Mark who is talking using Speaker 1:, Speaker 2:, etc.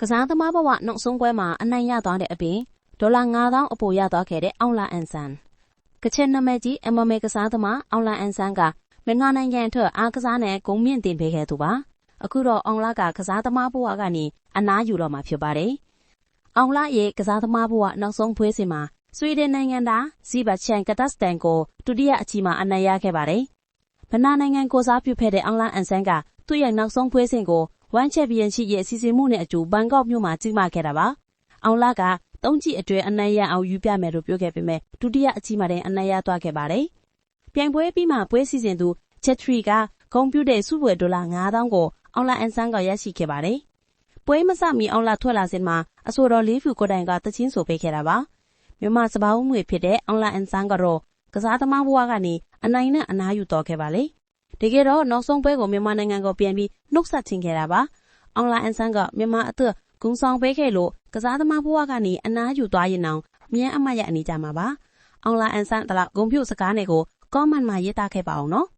Speaker 1: ကစားသမားဘဝနောက်ဆုံးပွဲမှာအနိုင်ရသွားတဲ့အပြင်ဒေါ်လာ9000အပိုရသွားခဲ့တဲ့အောင်လာအန်ဆန်ကချင်နာမည်ကြီးအမမေကစားသမားအောင်လာအန်ဆန်ကမြန်မာနိုင်ငံအတွက်အားကစားနဲ့ဂုဏ်မြင့်တင်ပေးခဲ့သူပါအခုတော့အောင်လာကကစားသမားဘဝကနေအနားယူတော့မှာဖြစ်ပါတယ်အောင်လာရဲ့ကစားသမားဘဝနောက်ဆုံးပွဲစဉ်မှာဆွီဒင်နိုင်ငံသားဇီဘချန်ကတတ်စတန်ကိုဒုတိယအချီမှာအနိုင်ရခဲ့ပါတယ်ဗနာနိုင်ငံကိုစားပြုခဲ့တဲ့အောင်လာအန်ဆန်ကသူ့ရဲ့နောက်ဆုံးပွဲစဉ်ကို ဝမ်ချန်ပီယံရှိရဲ့စီစဉ်မှုနဲ့အတူဘန်ကောက်မြို့မှာကြီးမားခဲ့တာပါ။အောင်လာကသုံးကြည့်အတွဲအနိုင်ရအောင်ယူပြမယ်လို့ပြောခဲ့ပေမဲ့ဒုတိယအကြီးမှတဲ့အနိုင်ရသွားခဲ့ပါတယ်။ပြိုင်ပွဲပြီးမှပွဲစီစဉ်သူချက်ထရီကဂုံပြူတဲ့စုပွဲဒေါ်လာ9000ကိုအောင်လာအန်ဆန်ကရရှိခဲ့ပါတယ်။ပွဲမစမီအောင်လာထွက်လာစဉ်မှာအဆိုတော်လေးဖြူကိုတိုင်ကတချင်းဆိုပေးခဲ့တာပါ။မြမစပောင်းငွေဖြစ်တဲ့အောင်လာအန်ဆန်ကတော့ကစားသမားဘဝကနေအနိုင်နဲ့အနားယူတော်ခဲ့ပါလေ။ တကယ်တော့နောက်ဆုံးပွဲကိုမြန်မာနိုင်ငံကိုပြန်ပြီးနှုတ်ဆက်ချင်ခဲ့တာပါ။အောင်လာအန်ဆန်ကမြန်မာအသက်ဂုံဆောင်ပေးခဲ့လို့ကစားသမားဘဝကနေအနားယူသွားရင်အောင်မြန်အမတ်ရအနေကြမှာပါ။အောင်လာအန်ဆန်တလားဂုံပြုတ်စကားတွေကို comment မှာရေးသားခဲ့ပါအောင်နော်။